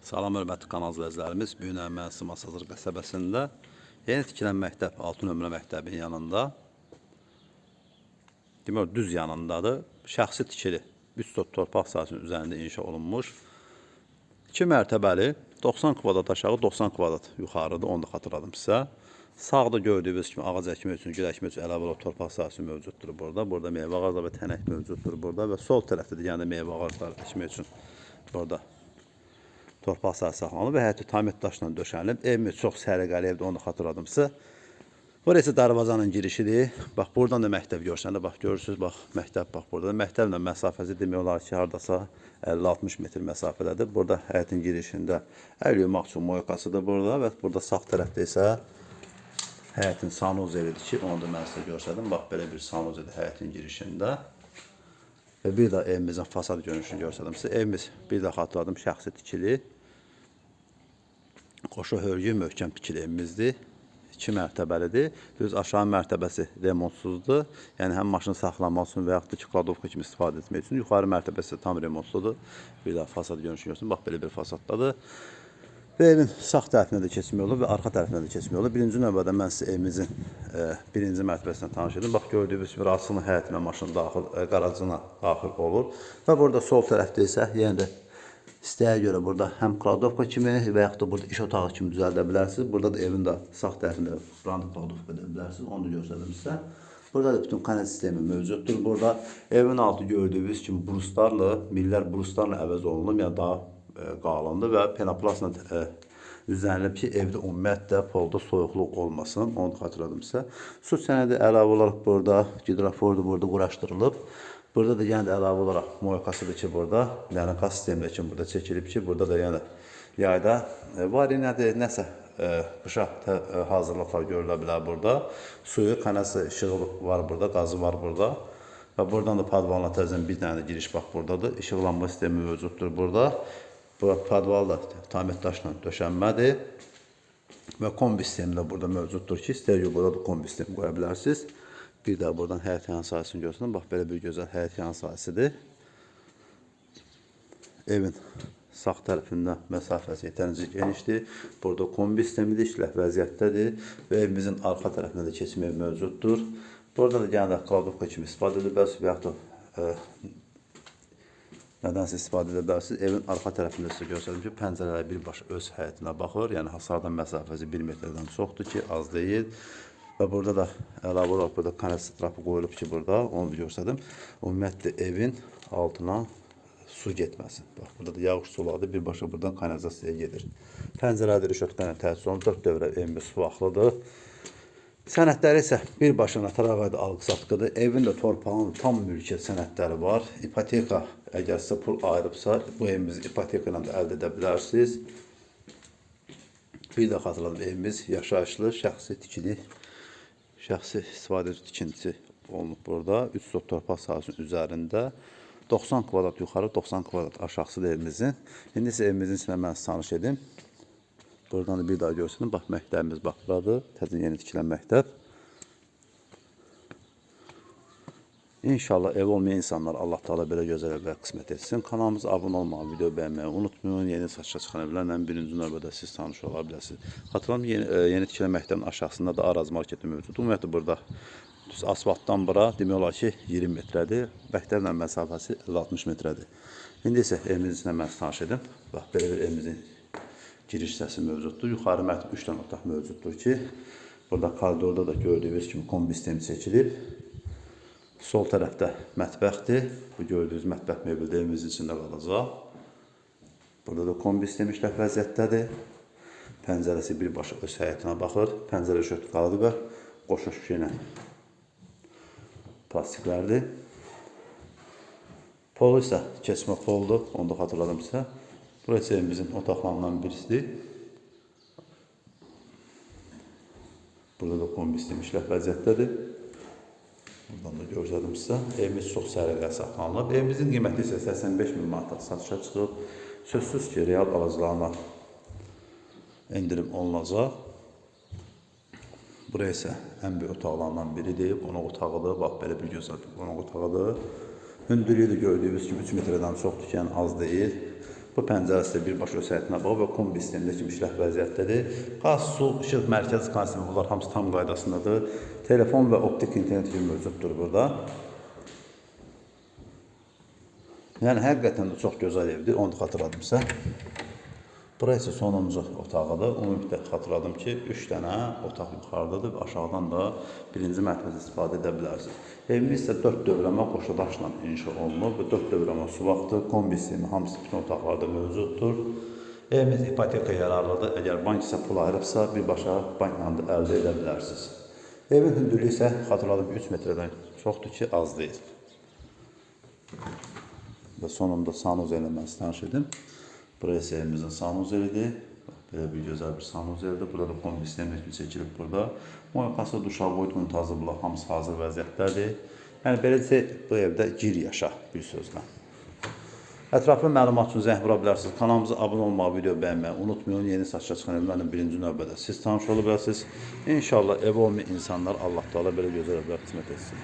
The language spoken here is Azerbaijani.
Salam hörmətli kanal izləyicilərimiz. Bu gün Əməsi Masazır qəsəbəsində yeni tikilən məktəb 6 nömrə məktəbin yanında. Demək düz yanındadır. Şəxsi tikili 3 tot torpaq sahəsinin üzərində inşa olunmuş 2 mərtəbəli 90 kvadrat aşağı 90 kvadrat yuxarıdır. Onu da xatırladım sizə. Sağda gördüyünüz kimi ağac əkmək üçün, gül əkmək üçün əlavə olaraq torpaq sahəsi mövcuddur burada. Burada meyvə ağacları və tənək mövcuddur burada və sol tərəfdə də yəni meyvə ağacları əkmək üçün burada torpaq sahəsi saxlanılıb və həyəti tamir daşla döşənilib. Evimiz çox səliqəli evdir, onu da xatırladım sizə. Burası darvazanın girişidir. Bax, buradan da məktəb görsəndə, bax, görürsünüz, bax, məktəb, bax, burada da məktəblə məsafəsi demək olar ki, hardasa 50-60 metr məsafədədir. Burada həyətin girişində əl yumaq üçün moykasıdır burada və burada sağ tərəfdə isə həyətin sanuzelidir ki, onu da mən sizə göstərdim. Bax, belə bir sanuzedir həyətin girişində. Və bir də evimizin fasad görünüşünü göstərdim sizə. Evimiz bir də xatırladım, şəxsi tikili. Qoşa hörgü möhkəm tikili evimizdir. 2 mərtəbəlidir. Düz aşağı mərtəbəsi remontsuzdur. Yəni həm maşın saxlamaq üçün və yaxud da ki, kladovka kimi istifadə etmək üçün. Yuxarı mərtəbəsi tam remontludur. Bir də fasad görünüşünü görsün. Bax belə bir fasaddadır. Və evin sağ tərəfinə də keçmək olur və arxa tərəfinə də keçmək olur. Birinci növbədə mən sizə evimizin e, birinci mərtəbəsindən tanış edim. Bax gördüyünüz kimi rasının həyətinə maşın daxil, e, qarajına daxil olur. Və burada sol tərəfdə isə yenə də İstəyə görə burada həm kladovka kimi və yaxud da burada iş otağı kimi düzəldə bilərsiniz. Burada da evin də sağ tərəfində buranı kladovka edə bilərsiniz. Onu da göstərdim sizə. Burada da bütün kanal sistemi mövcuddur. Burada evin altı gördüyünüz kimi bruslarla, millər bruslarla əvəz olunub, yəni daha e, qalındır və penoplasla e, düzənilib ki, evdə ümumiyyətlə polda soyuqluq olmasın. Onu xatırladım sizə. Su sənədi əlavə olaraq burada gidrofordu burada quraşdırılıb. Burada da yəni də əlavə olaraq moykasıdır ki, burada yəni qaz sistemi üçün burada çəkilib ki, burada da yəni yayda e, var nədir, nəsə e, qışa e, hazırlıqlar görülə bilər burada. Suyu, kanası, işığı var burada, qazı var burada. Və buradan da padvalına təzən bir dənə giriş bax buradadır. İşıqlanma sistemi mövcuddur burada. Bu padval da tamir daşla döşənmədir. Və kombi sistemi də burada mövcuddur ki, istər da kombi sistemi qoya bilərsiniz. Bir də buradan həyət yan sahəsini görsün. Bax, belə bir gözəl həyət yan sahəsidir. Evin sağ tərəfində məsafəsi yetərincə genişdir. Burada kombi sistemidir, işlək vəziyyətdədir və evimizin arxa tərəfində də keçmək mövcuddur. Burada da yəni də kladovka kimi istifadə edə bilərsiniz və yaxud da e, nədənsə istifadə edə bilərsiniz. Evin arxa tərəfində sizə göstərdim ki, pəncərələr birbaşa öz həyətinə baxır. Yəni hasardan məsafəsi 1 metrdən çoxdur ki, az deyil. Və burada da əlavə olaraq burada kanaliz trapı qoyulub ki, burada onu göstərdim. Ümumiyyətlə evin altına su getməsin. Bax, burada da yağış sulardır, birbaşa buradan kanalizasiyaya gedir. Pəncərədir, rüşötkənə təsis olunub, 4 dövrə su vaxtlıdır. Sənədləri isə birbaşına travada alqı-satqıdır. Evin də torpağın tam mülkiyyət sənədləri var. İpoteka, əgər sizə pul ayırıbsa, bu evimizi ipoteka ilə də əldə edə bilərsiniz. Bir də xatırladım, evimiz yaşayışlı, şəxsi tikili, şəxsi istifadə tikintisi olunub burada. 3 sot torpaq sahəsinin üzərində 90 kvadrat yuxarı, 90 kvadrat aşağısı evimizin. İndi isə evimizin içində mən tanış edim. Buradan da bir daha görsün. Bax, məktəbimiz bax buradır. Təzə yeni tikilən məktəb. İnşallah ev olmayan insanlar Allah Taala belə gözəl evlər qismət etsin. Kanalımıza abunə olmağı, video bəyənməyi unutmayın. Yeni saçla çıxan evlərlə birinci növbədə siz tanış ola bilərsiniz. Xatırlam yeni, e, yeni tikilən məktəbin aşağısında da Araz marketi mövcuddur. Ümumiyyətlə burada düz asfaltdan bura demək olar ki 20 metrədir. Məktəblə məsafəsi 50-60 metrədir. İndi isə evimizin içində mən tanış edim. Bax belə bir evimizin giriş hissəsi mövcuddur. Yuxarı mərtəbə 3 dənə otaq mövcuddur ki, burada koridorda da gördüyünüz kimi kombi sistemi çəkilib. Sol tərəfdə mətbəxdir. Bu gördüyünüz mətbəx mebeli də evimizin içində qalacaq. Burada da kombi sistemi işlək vəziyyətdədir. Pəncərəsi birbaşa öz həyətinə baxır. Pəncərə şötqalıdır və qoşa şüşə ilə plastiklərdir. Pol isə keçmə poldur. Onu da xatırladım sizə. Burası evimizin otaqlarından birisidir. Burada da kombi sistemi işlək vəziyyətdədir. Buradan da göstərdim sizə. Evimiz çox səliqəyə saxlanılıb. Evimizin qiyməti isə 85 min manata satışa çıxıb. Sözsüz ki, real alıcılarına endirim olunacaq. Buraya isə ən böyük otaqlardan biridir. Qonaq otağıdır. Bax, belə bir gözəl bir qonaq otağıdır. Hündürlüyü də gördüyünüz kimi 3 metrdən çoxdur ki, yəni az deyil. Bu pəncərəsi də birbaşa öz həyətinə bağlı və kombi sistemində kimi işləh vəziyyətdədir. Qaz, su, işıq, mərkəzi konsum bunlar hamısı tam qaydasındadır. Telefon və optik internet kimi mövcuddur burada. Yəni həqiqətən də çox gözəl evdir. Onu da xatırladım sizə. Bura isə sonuncu otağıdır. Ümumiyyətlə xatırladım ki, 3 dənə otaq yuxarıdadır və aşağıdan da birinci mərtəbədə istifadə edə bilərsiniz. Evimiz isə 4 dövrəmə qoşadaşla inşa olunub və 4 dövrəmə suvaqdır, kombi sistemi hamısı bütün otaqlarda mövcuddur. Evimiz ipoteka yararlıdır. Əgər bank isə pul ayırıbsa, birbaşa bankla da əldə edə bilərsiniz. Evin hündürlüyü isə xatırladım 3 metrdən çoxdur ki, az deyil. Və sonunda sanuzel ilə mən tanış edim. Burası evimizin sanuzelidir. Belə bir gözəl bir sanuzelidir. Burada da kombi sistemi seçilib burada. Moykası, duşavoy, unitazı bunlar hamısı hazır vəziyyətdədir. Yəni beləcə bu evdə gir yaşa bir sözlə. Ətraflı məlumat üçün zəng vura bilərsiniz. Kanalımıza abunə olmağı, video bəyənməyi unutmayın. Yeni saçla çıxan evlərlə birinci növbədə siz tanış ola bilərsiniz. İnşallah ev olmayan insanlar Allah Teala belə gözəl evlər xidmət etsin.